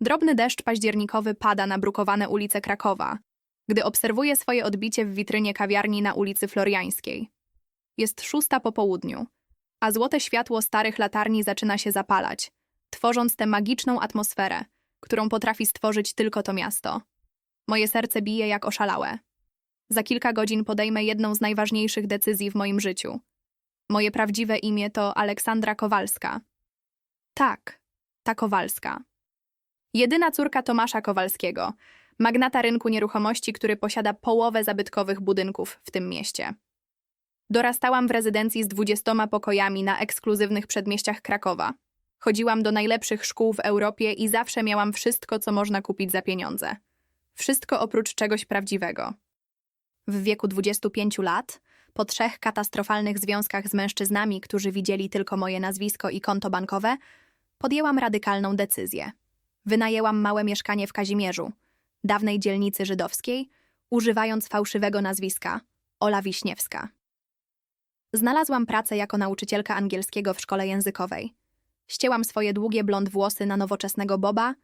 Drobny deszcz październikowy pada na brukowane ulice Krakowa, gdy obserwuję swoje odbicie w witrynie kawiarni na ulicy Floriańskiej. Jest szósta po południu, a złote światło starych latarni zaczyna się zapalać, tworząc tę magiczną atmosferę, którą potrafi stworzyć tylko to miasto. Moje serce bije jak oszalałe. Za kilka godzin podejmę jedną z najważniejszych decyzji w moim życiu. Moje prawdziwe imię to Aleksandra Kowalska. Tak, ta Kowalska. Jedyna córka Tomasza Kowalskiego, magnata rynku nieruchomości, który posiada połowę zabytkowych budynków w tym mieście. Dorastałam w rezydencji z dwudziestoma pokojami na ekskluzywnych przedmieściach Krakowa. Chodziłam do najlepszych szkół w Europie i zawsze miałam wszystko, co można kupić za pieniądze. Wszystko oprócz czegoś prawdziwego. W wieku 25 lat, po trzech katastrofalnych związkach z mężczyznami, którzy widzieli tylko moje nazwisko i konto bankowe, podjęłam radykalną decyzję. Wynajęłam małe mieszkanie w Kazimierzu, dawnej dzielnicy żydowskiej, używając fałszywego nazwiska Ola Wiśniewska. Znalazłam pracę jako nauczycielka angielskiego w szkole językowej. Ścięłam swoje długie blond włosy na nowoczesnego boba,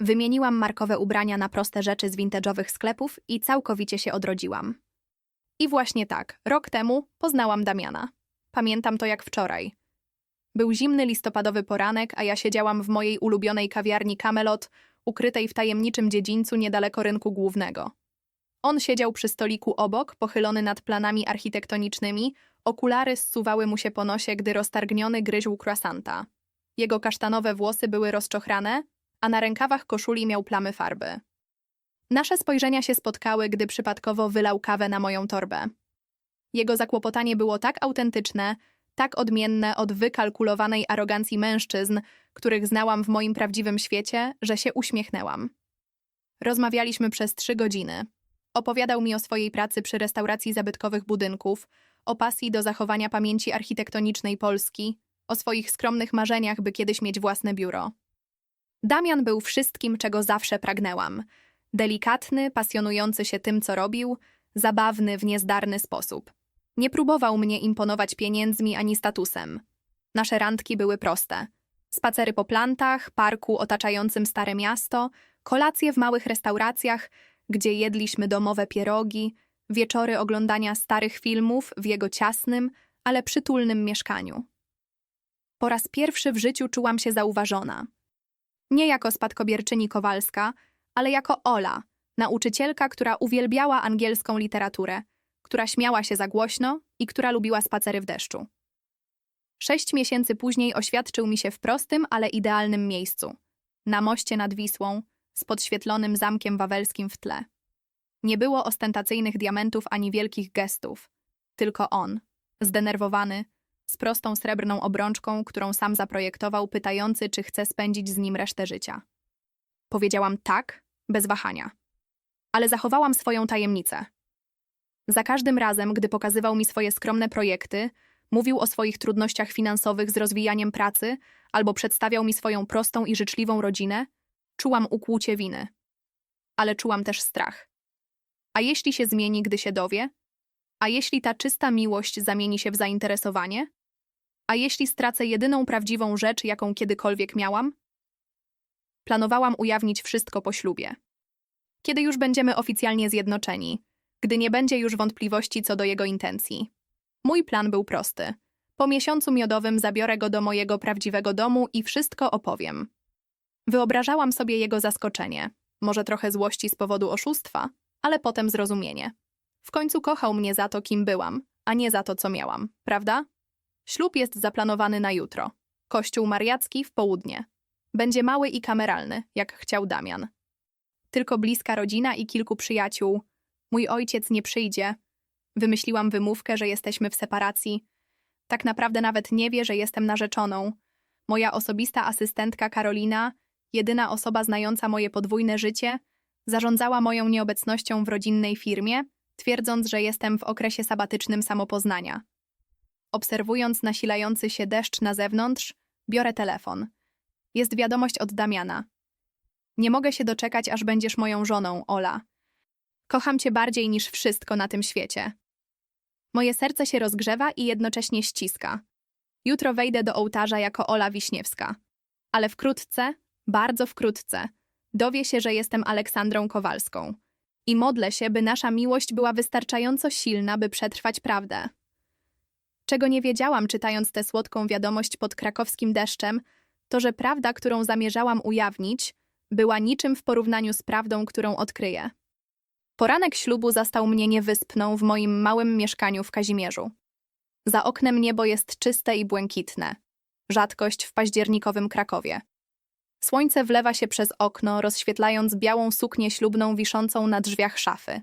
wymieniłam markowe ubrania na proste rzeczy z vintage'owych sklepów i całkowicie się odrodziłam. I właśnie tak, rok temu poznałam Damiana. Pamiętam to jak wczoraj. Był zimny listopadowy poranek, a ja siedziałam w mojej ulubionej kawiarni Camelot, ukrytej w tajemniczym dziedzińcu niedaleko rynku głównego. On siedział przy stoliku obok, pochylony nad planami architektonicznymi, okulary zsuwały mu się po nosie, gdy roztargniony gryźł croissanta. Jego kasztanowe włosy były rozczochrane, a na rękawach koszuli miał plamy farby. Nasze spojrzenia się spotkały, gdy przypadkowo wylał kawę na moją torbę. Jego zakłopotanie było tak autentyczne, tak odmienne od wykalkulowanej arogancji mężczyzn, których znałam w moim prawdziwym świecie, że się uśmiechnęłam. Rozmawialiśmy przez trzy godziny. Opowiadał mi o swojej pracy przy restauracji zabytkowych budynków, o pasji do zachowania pamięci architektonicznej Polski, o swoich skromnych marzeniach, by kiedyś mieć własne biuro. Damian był wszystkim, czego zawsze pragnęłam. Delikatny, pasjonujący się tym, co robił, zabawny w niezdarny sposób. Nie próbował mnie imponować pieniędzmi ani statusem. Nasze randki były proste. Spacery po plantach, parku otaczającym stare miasto, kolacje w małych restauracjach, gdzie jedliśmy domowe pierogi, wieczory oglądania starych filmów w jego ciasnym, ale przytulnym mieszkaniu. Po raz pierwszy w życiu czułam się zauważona. Nie jako spadkobierczyni Kowalska, ale jako Ola, nauczycielka, która uwielbiała angielską literaturę, która śmiała się za głośno i która lubiła spacery w deszczu. Sześć miesięcy później oświadczył mi się w prostym, ale idealnym miejscu na moście nad Wisłą, z podświetlonym zamkiem wawelskim w tle. Nie było ostentacyjnych diamentów ani wielkich gestów, tylko on, zdenerwowany, z prostą srebrną obrączką, którą sam zaprojektował, pytający, czy chce spędzić z nim resztę życia. Powiedziałam tak, bez wahania. Ale zachowałam swoją tajemnicę. Za każdym razem, gdy pokazywał mi swoje skromne projekty, mówił o swoich trudnościach finansowych z rozwijaniem pracy albo przedstawiał mi swoją prostą i życzliwą rodzinę, czułam ukłucie winy. Ale czułam też strach. A jeśli się zmieni, gdy się dowie? A jeśli ta czysta miłość zamieni się w zainteresowanie? A jeśli stracę jedyną prawdziwą rzecz, jaką kiedykolwiek miałam? Planowałam ujawnić wszystko po ślubie. Kiedy już będziemy oficjalnie zjednoczeni, gdy nie będzie już wątpliwości co do jego intencji. Mój plan był prosty. Po miesiącu miodowym zabiorę go do mojego prawdziwego domu i wszystko opowiem. Wyobrażałam sobie jego zaskoczenie, może trochę złości z powodu oszustwa, ale potem zrozumienie. W końcu kochał mnie za to, kim byłam, a nie za to, co miałam, prawda? Ślub jest zaplanowany na jutro. Kościół mariacki w południe. Będzie mały i kameralny, jak chciał Damian. Tylko bliska rodzina i kilku przyjaciół. Mój ojciec nie przyjdzie. Wymyśliłam wymówkę, że jesteśmy w separacji. Tak naprawdę nawet nie wie, że jestem narzeczoną. Moja osobista asystentka Karolina, jedyna osoba znająca moje podwójne życie, zarządzała moją nieobecnością w rodzinnej firmie, twierdząc, że jestem w okresie sabatycznym samopoznania. Obserwując nasilający się deszcz na zewnątrz, biorę telefon. Jest wiadomość od Damiana. Nie mogę się doczekać, aż będziesz moją żoną, Ola. Kocham cię bardziej niż wszystko na tym świecie. Moje serce się rozgrzewa i jednocześnie ściska. Jutro wejdę do ołtarza jako Ola Wiśniewska. Ale wkrótce, bardzo wkrótce, Dowie się, że jestem Aleksandrą Kowalską. I modlę się, by nasza miłość była wystarczająco silna, by przetrwać prawdę. Czego nie wiedziałam, czytając tę słodką wiadomość pod krakowskim deszczem, to że prawda, którą zamierzałam ujawnić, była niczym w porównaniu z prawdą, którą odkryję. Poranek ślubu zastał mnie niewyspną w moim małym mieszkaniu w Kazimierzu. Za oknem niebo jest czyste i błękitne. Rzadkość w październikowym Krakowie. Słońce wlewa się przez okno, rozświetlając białą suknię ślubną wiszącą na drzwiach szafy.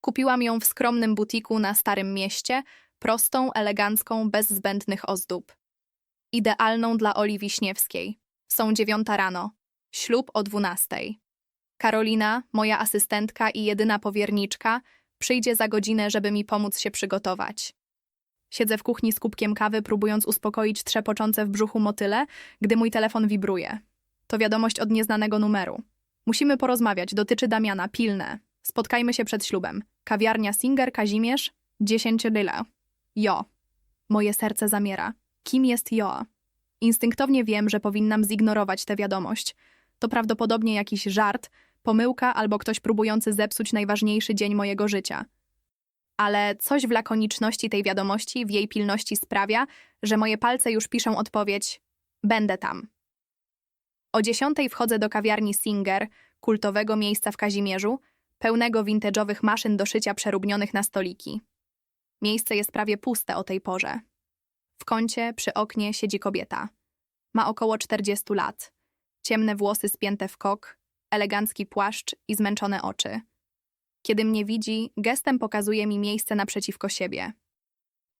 Kupiłam ją w skromnym butiku na Starym Mieście, prostą, elegancką, bez zbędnych ozdób. Idealną dla Oli Wiśniewskiej. Są dziewiąta rano. Ślub o dwunastej. Karolina, moja asystentka i jedyna powierniczka, przyjdzie za godzinę, żeby mi pomóc się przygotować. Siedzę w kuchni z kubkiem kawy, próbując uspokoić trzepoczące w brzuchu motyle, gdy mój telefon wibruje. To wiadomość od nieznanego numeru. Musimy porozmawiać, dotyczy Damiana, pilne. Spotkajmy się przed ślubem. Kawiarnia Singer, Kazimierz, 10 dyla. Jo. Moje serce zamiera. Kim jest Jo? Instynktownie wiem, że powinnam zignorować tę wiadomość. To prawdopodobnie jakiś żart, pomyłka albo ktoś próbujący zepsuć najważniejszy dzień mojego życia. Ale coś w lakoniczności tej wiadomości, w jej pilności sprawia, że moje palce już piszą odpowiedź: Będę tam. O dziesiątej wchodzę do kawiarni Singer, kultowego miejsca w Kazimierzu, pełnego vintage'owych maszyn do szycia przeróbnionych na stoliki. Miejsce jest prawie puste o tej porze. W kącie, przy oknie, siedzi kobieta. Ma około 40 lat. Ciemne włosy spięte w kok, elegancki płaszcz i zmęczone oczy. Kiedy mnie widzi, gestem pokazuje mi miejsce naprzeciwko siebie.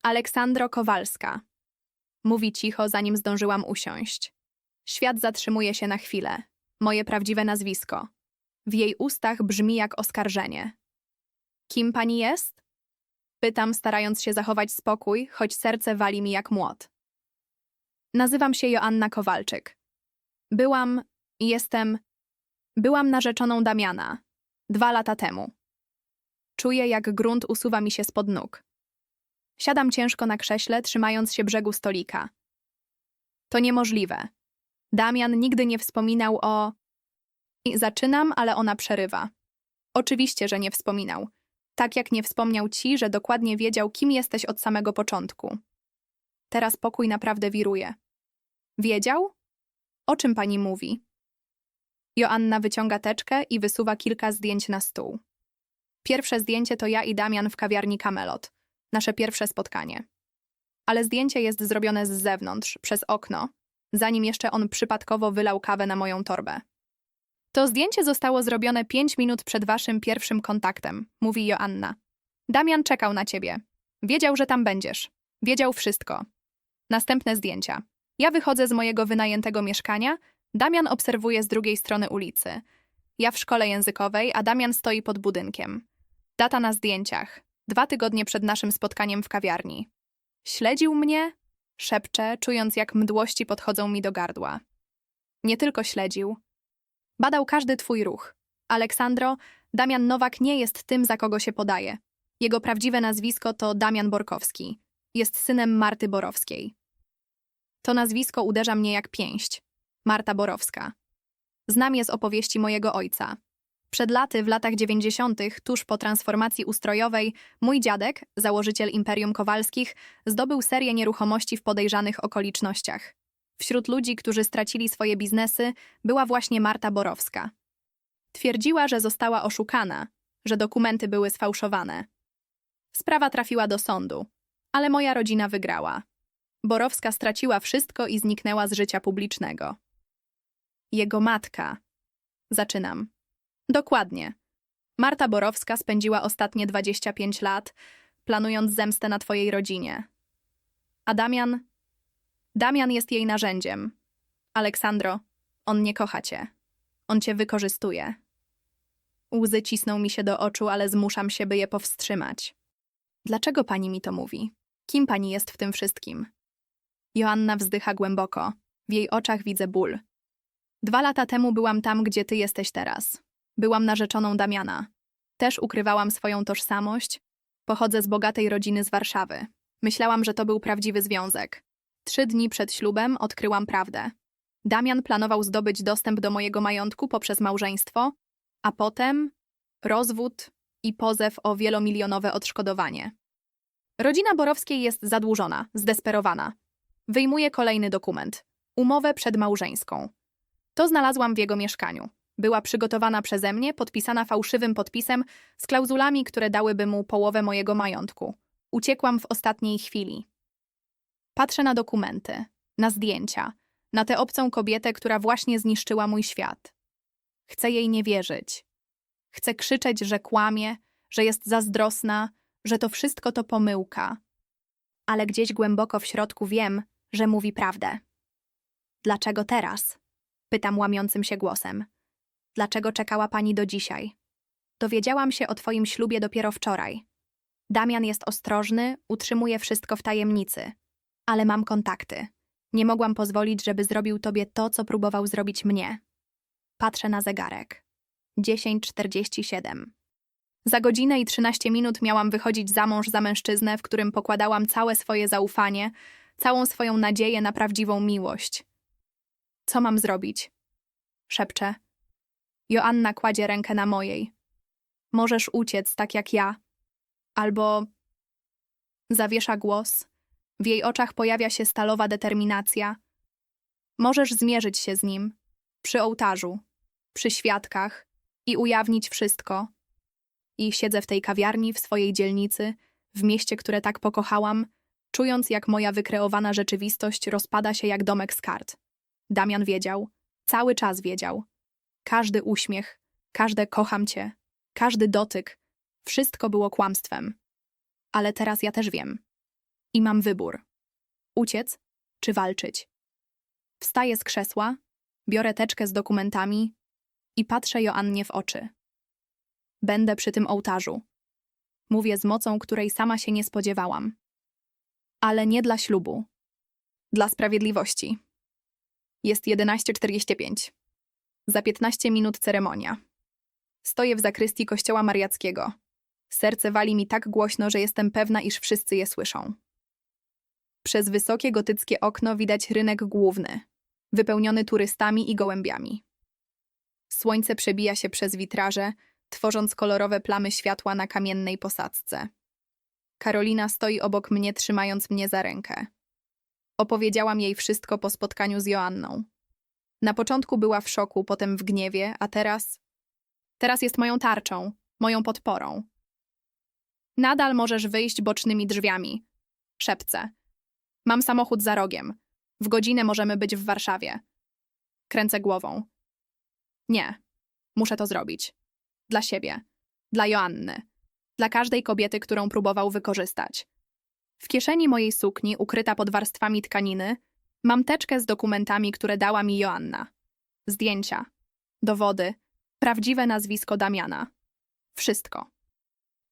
Aleksandro Kowalska. Mówi cicho, zanim zdążyłam usiąść. Świat zatrzymuje się na chwilę. Moje prawdziwe nazwisko. W jej ustach brzmi jak oskarżenie. Kim pani jest? Pytam, starając się zachować spokój, choć serce wali mi jak młot. Nazywam się Joanna Kowalczyk. Byłam, jestem, byłam narzeczoną Damiana. Dwa lata temu. Czuję, jak grunt usuwa mi się spod nóg. Siadam ciężko na krześle, trzymając się brzegu stolika. To niemożliwe. Damian nigdy nie wspominał o. I zaczynam, ale ona przerywa. Oczywiście, że nie wspominał. Tak jak nie wspomniał ci, że dokładnie wiedział, kim jesteś od samego początku. Teraz pokój naprawdę wiruje. Wiedział? O czym pani mówi? Joanna wyciąga teczkę i wysuwa kilka zdjęć na stół. Pierwsze zdjęcie to ja i Damian w kawiarni Camelot. Nasze pierwsze spotkanie. Ale zdjęcie jest zrobione z zewnątrz, przez okno, zanim jeszcze on przypadkowo wylał kawę na moją torbę. To zdjęcie zostało zrobione pięć minut przed waszym pierwszym kontaktem, mówi Joanna. Damian czekał na ciebie. Wiedział, że tam będziesz. Wiedział wszystko. Następne zdjęcia. Ja wychodzę z mojego wynajętego mieszkania, Damian obserwuje z drugiej strony ulicy. Ja w szkole językowej, a Damian stoi pod budynkiem. Data na zdjęciach. Dwa tygodnie przed naszym spotkaniem w kawiarni. Śledził mnie? Szepczę, czując jak mdłości podchodzą mi do gardła. Nie tylko śledził. Badał każdy twój ruch. Aleksandro, Damian Nowak nie jest tym, za kogo się podaje. Jego prawdziwe nazwisko to Damian Borkowski. Jest synem Marty Borowskiej. To nazwisko uderza mnie jak pięść. Marta Borowska. Znam je z opowieści mojego ojca. Przed laty, w latach dziewięćdziesiątych, tuż po transformacji ustrojowej, mój dziadek, założyciel Imperium Kowalskich, zdobył serię nieruchomości w podejrzanych okolicznościach. Wśród ludzi, którzy stracili swoje biznesy, była właśnie Marta Borowska. Twierdziła, że została oszukana, że dokumenty były sfałszowane. Sprawa trafiła do sądu, ale moja rodzina wygrała. Borowska straciła wszystko i zniknęła z życia publicznego. Jego matka. Zaczynam. Dokładnie. Marta Borowska spędziła ostatnie 25 lat, planując zemstę na twojej rodzinie. A Damian? Damian jest jej narzędziem. Aleksandro, on nie kocha cię. On cię wykorzystuje. Łzy cisną mi się do oczu, ale zmuszam się, by je powstrzymać. Dlaczego pani mi to mówi? Kim pani jest w tym wszystkim? Joanna wzdycha głęboko. W jej oczach widzę ból. Dwa lata temu byłam tam, gdzie ty jesteś teraz. Byłam narzeczoną Damiana. Też ukrywałam swoją tożsamość. Pochodzę z bogatej rodziny z Warszawy. Myślałam, że to był prawdziwy związek. Trzy dni przed ślubem odkryłam prawdę. Damian planował zdobyć dostęp do mojego majątku poprzez małżeństwo, a potem rozwód i pozew o wielomilionowe odszkodowanie. Rodzina Borowskiej jest zadłużona, zdesperowana. Wyjmuje kolejny dokument umowę przedmałżeńską. To znalazłam w jego mieszkaniu. Była przygotowana przeze mnie, podpisana fałszywym podpisem z klauzulami, które dałyby mu połowę mojego majątku. Uciekłam w ostatniej chwili. Patrzę na dokumenty, na zdjęcia, na tę obcą kobietę, która właśnie zniszczyła mój świat. Chcę jej nie wierzyć. Chcę krzyczeć, że kłamie, że jest zazdrosna, że to wszystko to pomyłka. Ale gdzieś głęboko w środku wiem, że mówi prawdę. Dlaczego teraz? Pytam łamiącym się głosem. Dlaczego czekała pani do dzisiaj? Dowiedziałam się o twoim ślubie dopiero wczoraj. Damian jest ostrożny, utrzymuje wszystko w tajemnicy. Ale mam kontakty. Nie mogłam pozwolić, żeby zrobił tobie to, co próbował zrobić mnie. Patrzę na zegarek. 10.47. Za godzinę i 13 minut miałam wychodzić za mąż za mężczyznę, w którym pokładałam całe swoje zaufanie, całą swoją nadzieję na prawdziwą miłość. Co mam zrobić? Szepczę. Joanna kładzie rękę na mojej. Możesz uciec tak jak ja. Albo. Zawiesza głos. W jej oczach pojawia się stalowa determinacja. Możesz zmierzyć się z nim. Przy ołtarzu, przy świadkach i ujawnić wszystko. I siedzę w tej kawiarni w swojej dzielnicy, w mieście, które tak pokochałam, czując jak moja wykreowana rzeczywistość rozpada się jak domek z kart. Damian wiedział, cały czas wiedział. Każdy uśmiech, każde kocham cię, każdy dotyk, wszystko było kłamstwem. Ale teraz ja też wiem. I mam wybór. Uciec czy walczyć. Wstaję z krzesła, biorę teczkę z dokumentami i patrzę Joannie w oczy. Będę przy tym ołtarzu. Mówię z mocą, której sama się nie spodziewałam. Ale nie dla ślubu. Dla sprawiedliwości. Jest 11.45. Za 15 minut ceremonia. Stoję w zakrystii kościoła mariackiego. Serce wali mi tak głośno, że jestem pewna, iż wszyscy je słyszą. Przez wysokie gotyckie okno widać rynek główny, wypełniony turystami i gołębiami. Słońce przebija się przez witraże, tworząc kolorowe plamy światła na kamiennej posadzce. Karolina stoi obok mnie, trzymając mnie za rękę. Opowiedziałam jej wszystko po spotkaniu z Joanną. Na początku była w szoku, potem w gniewie, a teraz. Teraz jest moją tarczą, moją podporą. Nadal możesz wyjść bocznymi drzwiami. Szepce. Mam samochód za rogiem. W godzinę możemy być w Warszawie. Kręcę głową. Nie. Muszę to zrobić. Dla siebie. Dla Joanny. Dla każdej kobiety, którą próbował wykorzystać. W kieszeni mojej sukni, ukryta pod warstwami tkaniny, mam teczkę z dokumentami, które dała mi Joanna. Zdjęcia, dowody, prawdziwe nazwisko Damiana. Wszystko.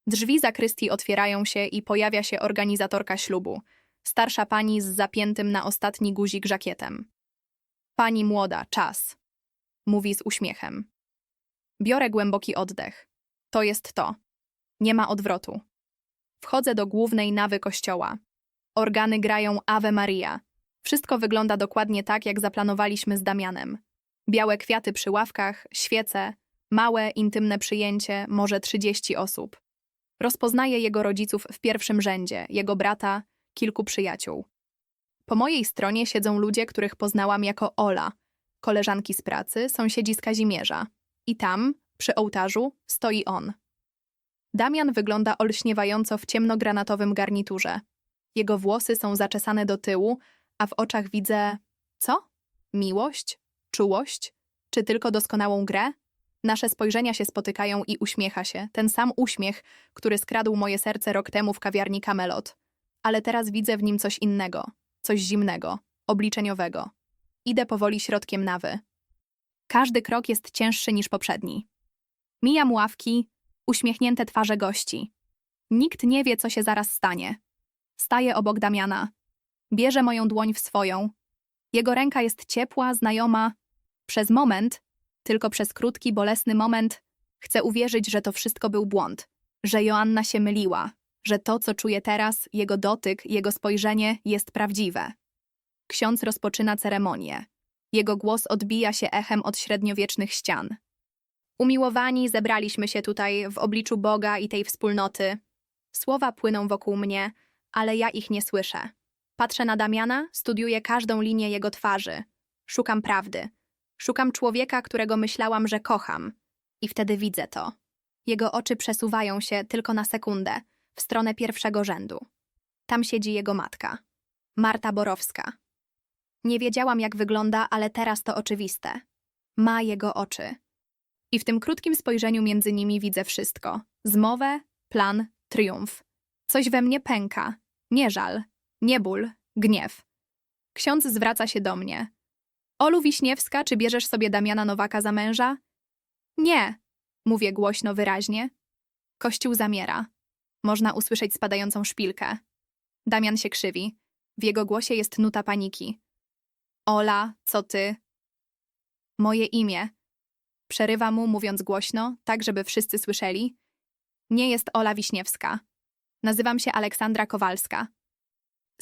Drzwi zakrystii otwierają się i pojawia się organizatorka ślubu, starsza pani z zapiętym na ostatni guzik żakietem. Pani młoda, czas, mówi z uśmiechem. Biorę głęboki oddech. To jest to. Nie ma odwrotu. Wchodzę do głównej nawy kościoła. Organy grają Ave Maria. Wszystko wygląda dokładnie tak, jak zaplanowaliśmy z Damianem. Białe kwiaty przy ławkach, świece, małe, intymne przyjęcie, może 30 osób. Rozpoznaję jego rodziców w pierwszym rzędzie, jego brata, kilku przyjaciół. Po mojej stronie siedzą ludzie, których poznałam jako Ola, koleżanki z pracy, sąsiedzi z Kazimierza. I tam, przy ołtarzu, stoi on. Damian wygląda olśniewająco w ciemnogranatowym garniturze. Jego włosy są zaczesane do tyłu, a w oczach widzę. Co? Miłość? Czułość? Czy tylko doskonałą grę? Nasze spojrzenia się spotykają i uśmiecha się, ten sam uśmiech, który skradł moje serce rok temu w kawiarni Camelot. Ale teraz widzę w nim coś innego, coś zimnego, obliczeniowego. Idę powoli środkiem nawy. Każdy krok jest cięższy niż poprzedni. Mijam ławki, uśmiechnięte twarze gości. Nikt nie wie, co się zaraz stanie. Staję obok Damiana. Bierze moją dłoń w swoją. Jego ręka jest ciepła, znajoma. Przez moment, tylko przez krótki, bolesny moment, chcę uwierzyć, że to wszystko był błąd, że Joanna się myliła, że to, co czuję teraz, jego dotyk, jego spojrzenie jest prawdziwe. Ksiądz rozpoczyna ceremonię. Jego głos odbija się echem od średniowiecznych ścian. Umiłowani zebraliśmy się tutaj w obliczu Boga i tej wspólnoty. Słowa płyną wokół mnie, ale ja ich nie słyszę. Patrzę na Damiana, studiuję każdą linię jego twarzy. Szukam prawdy. Szukam człowieka, którego myślałam, że kocham. I wtedy widzę to. Jego oczy przesuwają się tylko na sekundę w stronę pierwszego rzędu. Tam siedzi jego matka, Marta Borowska. Nie wiedziałam, jak wygląda, ale teraz to oczywiste. Ma jego oczy. I w tym krótkim spojrzeniu między nimi widzę wszystko: zmowę, plan, triumf. Coś we mnie pęka. Nie żal, nie ból, gniew. Ksiądz zwraca się do mnie. Olu Wiśniewska, czy bierzesz sobie Damiana Nowaka za męża? Nie, mówię głośno, wyraźnie. Kościół zamiera. Można usłyszeć spadającą szpilkę. Damian się krzywi. W jego głosie jest nuta paniki. Ola, co ty? Moje imię. Przerywa mu, mówiąc głośno, tak żeby wszyscy słyszeli. Nie jest Ola Wiśniewska. Nazywam się Aleksandra Kowalska.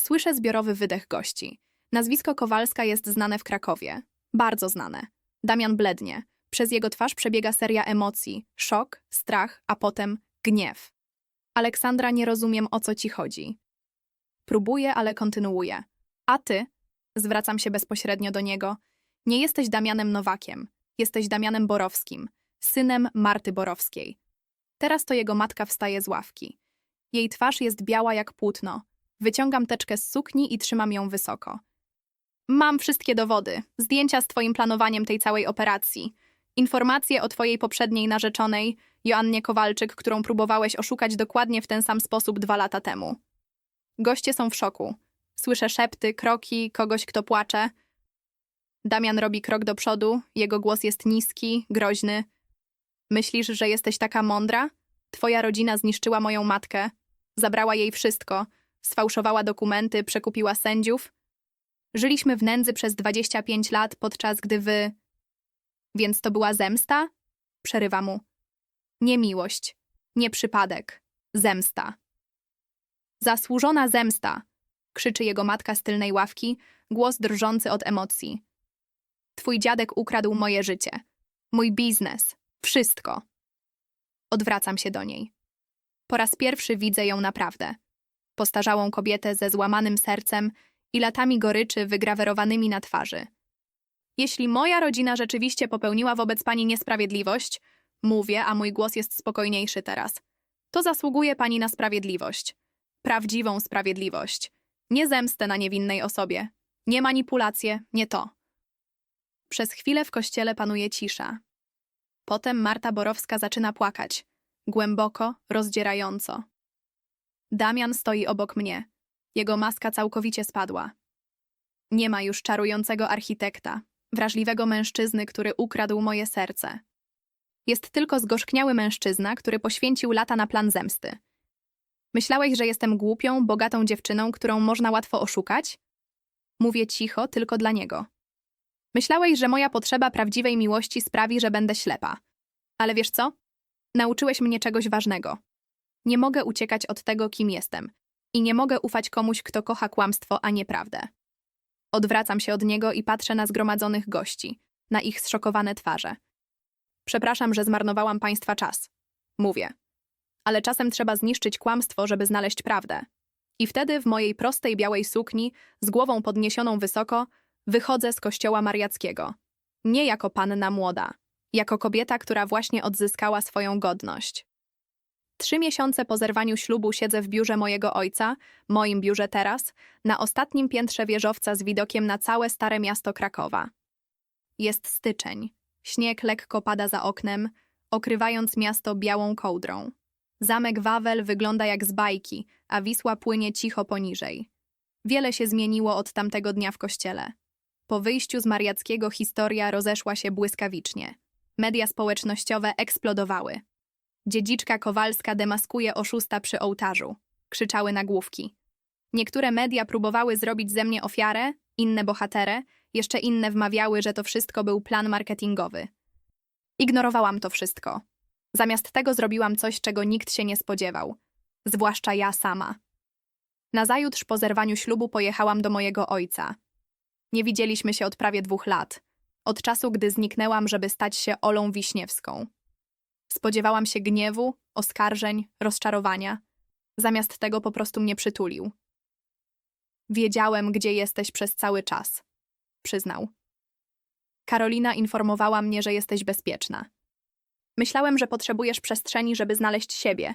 Słyszę zbiorowy wydech gości. Nazwisko Kowalska jest znane w Krakowie. Bardzo znane. Damian blednie. Przez jego twarz przebiega seria emocji: szok, strach, a potem gniew. Aleksandra, nie rozumiem o co ci chodzi. Próbuję, ale kontynuuję. A ty? Zwracam się bezpośrednio do niego. Nie jesteś Damianem Nowakiem. Jesteś Damianem Borowskim, synem Marty Borowskiej. Teraz to jego matka wstaje z ławki. Jej twarz jest biała jak płótno. Wyciągam teczkę z sukni i trzymam ją wysoko. Mam wszystkie dowody, zdjęcia z twoim planowaniem tej całej operacji, informacje o twojej poprzedniej narzeczonej, Joannie Kowalczyk, którą próbowałeś oszukać dokładnie w ten sam sposób dwa lata temu. Goście są w szoku. Słyszę szepty, kroki, kogoś, kto płacze. Damian robi krok do przodu, jego głos jest niski, groźny. Myślisz, że jesteś taka mądra? Twoja rodzina zniszczyła moją matkę, zabrała jej wszystko, sfałszowała dokumenty, przekupiła sędziów. Żyliśmy w nędzy przez 25 lat, podczas gdy wy. Więc to była zemsta? Przerywa mu. Nie miłość, nie przypadek, zemsta. Zasłużona zemsta! krzyczy jego matka z tylnej ławki, głos drżący od emocji. Twój dziadek ukradł moje życie, mój biznes, wszystko. Odwracam się do niej. Po raz pierwszy widzę ją naprawdę. Postarzałą kobietę ze złamanym sercem i latami goryczy wygrawerowanymi na twarzy. Jeśli moja rodzina rzeczywiście popełniła wobec pani niesprawiedliwość, mówię, a mój głos jest spokojniejszy teraz, to zasługuje pani na sprawiedliwość. Prawdziwą sprawiedliwość. Nie zemstę na niewinnej osobie. Nie manipulacje, nie to. Przez chwilę w kościele panuje cisza. Potem Marta Borowska zaczyna płakać. Głęboko, rozdzierająco. Damian stoi obok mnie. Jego maska całkowicie spadła. Nie ma już czarującego architekta, wrażliwego mężczyzny, który ukradł moje serce. Jest tylko zgorzkniały mężczyzna, który poświęcił lata na plan zemsty. Myślałeś, że jestem głupią, bogatą dziewczyną, którą można łatwo oszukać? Mówię cicho, tylko dla niego. Myślałeś, że moja potrzeba prawdziwej miłości sprawi, że będę ślepa. Ale wiesz co? Nauczyłeś mnie czegoś ważnego. Nie mogę uciekać od tego, kim jestem. I nie mogę ufać komuś, kto kocha kłamstwo, a nie prawdę. Odwracam się od niego i patrzę na zgromadzonych gości, na ich zszokowane twarze. Przepraszam, że zmarnowałam państwa czas. Mówię. Ale czasem trzeba zniszczyć kłamstwo, żeby znaleźć prawdę. I wtedy w mojej prostej białej sukni, z głową podniesioną wysoko, wychodzę z kościoła mariackiego. Nie jako panna młoda, jako kobieta, która właśnie odzyskała swoją godność. Trzy miesiące po zerwaniu ślubu siedzę w biurze mojego ojca, moim biurze teraz, na ostatnim piętrze wieżowca z widokiem na całe stare miasto Krakowa. Jest styczeń. Śnieg lekko pada za oknem, okrywając miasto białą kołdrą. Zamek Wawel wygląda jak z bajki, a Wisła płynie cicho poniżej. Wiele się zmieniło od tamtego dnia w kościele. Po wyjściu z Mariackiego historia rozeszła się błyskawicznie. Media społecznościowe eksplodowały. Dziedziczka Kowalska demaskuje oszusta przy ołtarzu. Krzyczały nagłówki. Niektóre media próbowały zrobić ze mnie ofiarę, inne bohaterę, jeszcze inne wmawiały, że to wszystko był plan marketingowy. Ignorowałam to wszystko. Zamiast tego zrobiłam coś, czego nikt się nie spodziewał. Zwłaszcza ja sama. Nazajutrz po zerwaniu ślubu pojechałam do mojego ojca. Nie widzieliśmy się od prawie dwóch lat. Od czasu, gdy zniknęłam, żeby stać się Olą Wiśniewską. Spodziewałam się gniewu, oskarżeń, rozczarowania. Zamiast tego po prostu mnie przytulił. Wiedziałem, gdzie jesteś przez cały czas, przyznał. Karolina informowała mnie, że jesteś bezpieczna. Myślałem, że potrzebujesz przestrzeni, żeby znaleźć siebie.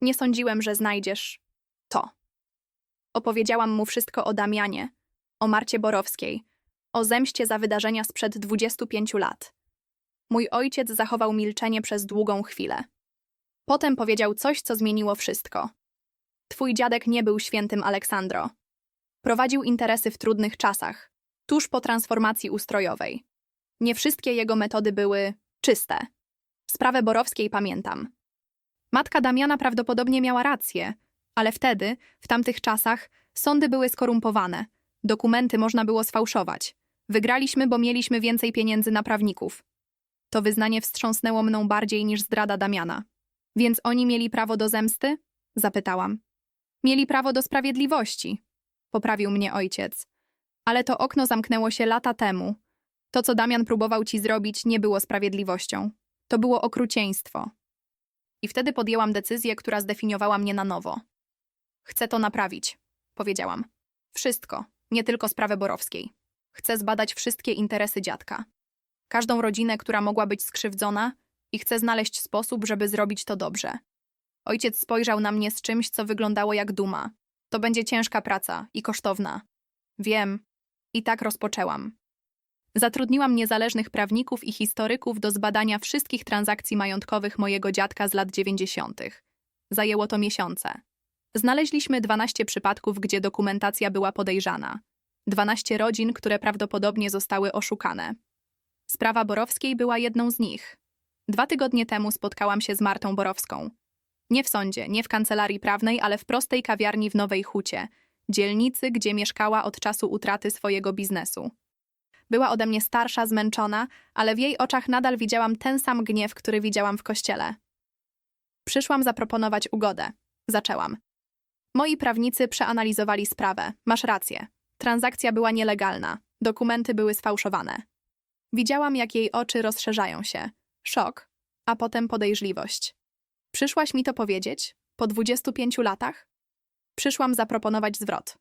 Nie sądziłem, że znajdziesz to. Opowiedziałam mu wszystko o Damianie, o Marcie Borowskiej, o zemście za wydarzenia sprzed 25 lat. Mój ojciec zachował milczenie przez długą chwilę. Potem powiedział coś, co zmieniło wszystko. Twój dziadek nie był świętym Aleksandro. Prowadził interesy w trudnych czasach, tuż po transformacji ustrojowej. Nie wszystkie jego metody były czyste. Sprawę Borowskiej pamiętam. Matka Damiana prawdopodobnie miała rację, ale wtedy, w tamtych czasach, sądy były skorumpowane, dokumenty można było sfałszować. Wygraliśmy, bo mieliśmy więcej pieniędzy na prawników. To wyznanie wstrząsnęło mną bardziej niż zdrada Damiana. Więc oni mieli prawo do zemsty? Zapytałam. Mieli prawo do sprawiedliwości, poprawił mnie ojciec. Ale to okno zamknęło się lata temu. To, co Damian próbował ci zrobić, nie było sprawiedliwością. To było okrucieństwo. I wtedy podjęłam decyzję, która zdefiniowała mnie na nowo. Chcę to naprawić, powiedziałam. Wszystko, nie tylko sprawę Borowskiej. Chcę zbadać wszystkie interesy dziadka. Każdą rodzinę, która mogła być skrzywdzona i chcę znaleźć sposób, żeby zrobić to dobrze. Ojciec spojrzał na mnie z czymś, co wyglądało jak duma. To będzie ciężka praca i kosztowna. Wiem. I tak rozpoczęłam. Zatrudniłam niezależnych prawników i historyków do zbadania wszystkich transakcji majątkowych mojego dziadka z lat 90. Zajęło to miesiące. Znaleźliśmy 12 przypadków, gdzie dokumentacja była podejrzana. 12 rodzin, które prawdopodobnie zostały oszukane. Sprawa Borowskiej była jedną z nich. Dwa tygodnie temu spotkałam się z Martą Borowską. Nie w sądzie, nie w kancelarii prawnej, ale w prostej kawiarni w Nowej Hucie, dzielnicy, gdzie mieszkała od czasu utraty swojego biznesu. Była ode mnie starsza, zmęczona, ale w jej oczach nadal widziałam ten sam gniew, który widziałam w kościele. Przyszłam zaproponować ugodę. Zaczęłam. Moi prawnicy przeanalizowali sprawę. Masz rację. Transakcja była nielegalna. Dokumenty były sfałszowane. Widziałam, jak jej oczy rozszerzają się. Szok, a potem podejrzliwość. Przyszłaś mi to powiedzieć? Po 25 latach? Przyszłam zaproponować zwrot.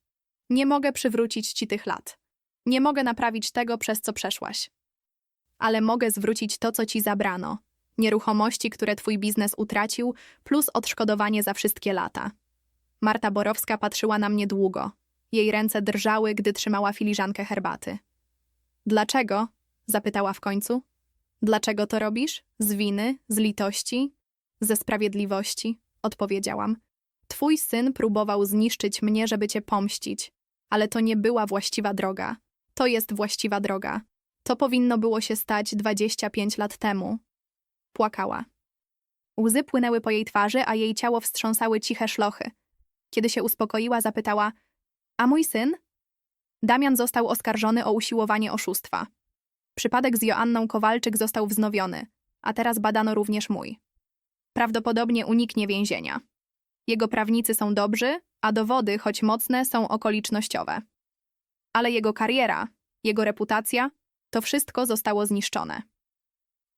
Nie mogę przywrócić ci tych lat. Nie mogę naprawić tego, przez co przeszłaś. Ale mogę zwrócić to, co ci zabrano. Nieruchomości, które twój biznes utracił, plus odszkodowanie za wszystkie lata. Marta Borowska patrzyła na mnie długo. Jej ręce drżały, gdy trzymała filiżankę herbaty. Dlaczego? zapytała w końcu. Dlaczego to robisz? Z winy? Z litości? Ze sprawiedliwości? Odpowiedziałam. Twój syn próbował zniszczyć mnie, żeby cię pomścić, ale to nie była właściwa droga. To jest właściwa droga. To powinno było się stać 25 lat temu. Płakała. Łzy płynęły po jej twarzy, a jej ciało wstrząsały ciche szlochy. Kiedy się uspokoiła, zapytała: A mój syn? Damian został oskarżony o usiłowanie oszustwa. Przypadek z Joanną Kowalczyk został wznowiony, a teraz badano również mój. Prawdopodobnie uniknie więzienia. Jego prawnicy są dobrzy, a dowody, choć mocne, są okolicznościowe. Ale jego kariera, jego reputacja, to wszystko zostało zniszczone.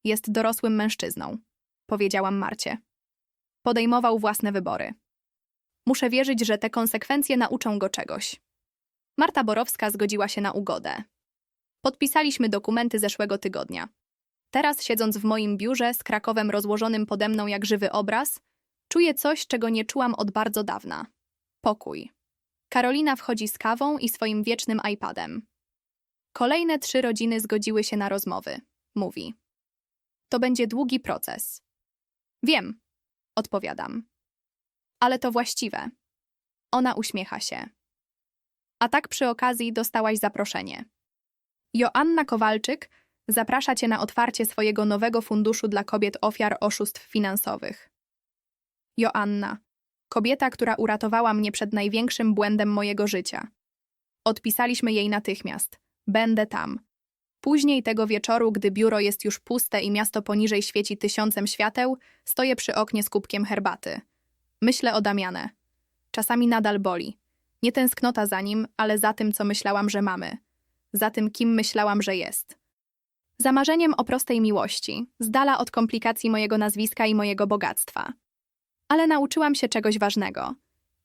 Jest dorosłym mężczyzną, powiedziałam Marcie. Podejmował własne wybory. Muszę wierzyć, że te konsekwencje nauczą go czegoś. Marta Borowska zgodziła się na ugodę. Podpisaliśmy dokumenty zeszłego tygodnia. Teraz, siedząc w moim biurze z Krakowem rozłożonym pode mną jak żywy obraz, czuję coś, czego nie czułam od bardzo dawna. Pokój. Karolina wchodzi z kawą i swoim wiecznym iPadem. Kolejne trzy rodziny zgodziły się na rozmowy. Mówi. To będzie długi proces. Wiem, odpowiadam. Ale to właściwe. Ona uśmiecha się. A tak przy okazji dostałaś zaproszenie. Joanna Kowalczyk zaprasza cię na otwarcie swojego nowego funduszu dla kobiet ofiar oszustw finansowych. Joanna, kobieta, która uratowała mnie przed największym błędem mojego życia. Odpisaliśmy jej natychmiast. Będę tam. Później tego wieczoru, gdy biuro jest już puste i miasto poniżej świeci tysiącem świateł, stoję przy oknie z kubkiem herbaty. Myślę o Damianę. Czasami nadal boli. Nie tęsknota za nim, ale za tym, co myślałam, że mamy. za tym, kim myślałam, że jest. Za marzeniem o prostej miłości, z dala od komplikacji mojego nazwiska i mojego bogactwa. Ale nauczyłam się czegoś ważnego.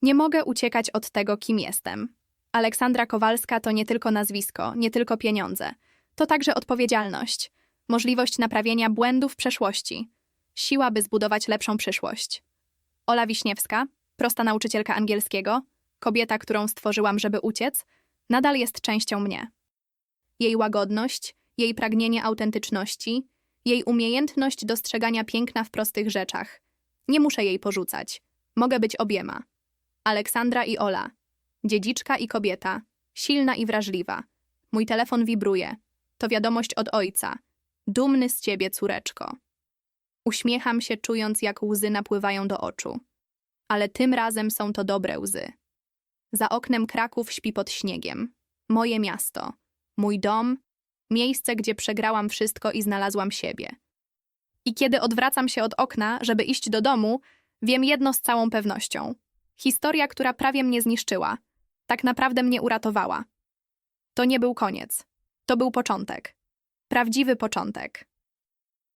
Nie mogę uciekać od tego, kim jestem. Aleksandra Kowalska to nie tylko nazwisko, nie tylko pieniądze. To także odpowiedzialność, możliwość naprawienia błędów przeszłości, siła, by zbudować lepszą przyszłość. Ola Wiśniewska, prosta nauczycielka angielskiego, kobieta, którą stworzyłam, żeby uciec, nadal jest częścią mnie. Jej łagodność, jej pragnienie autentyczności, jej umiejętność dostrzegania piękna w prostych rzeczach. Nie muszę jej porzucać. Mogę być obiema. Aleksandra i Ola. Dziedziczka i kobieta. Silna i wrażliwa. Mój telefon wibruje. To wiadomość od ojca. Dumny z ciebie, córeczko. Uśmiecham się, czując, jak łzy napływają do oczu. Ale tym razem są to dobre łzy. Za oknem Kraków śpi pod śniegiem. Moje miasto. Mój dom. Miejsce, gdzie przegrałam wszystko i znalazłam siebie. I kiedy odwracam się od okna, żeby iść do domu, wiem jedno z całą pewnością. Historia, która prawie mnie zniszczyła, tak naprawdę mnie uratowała. To nie był koniec. To był początek. Prawdziwy początek.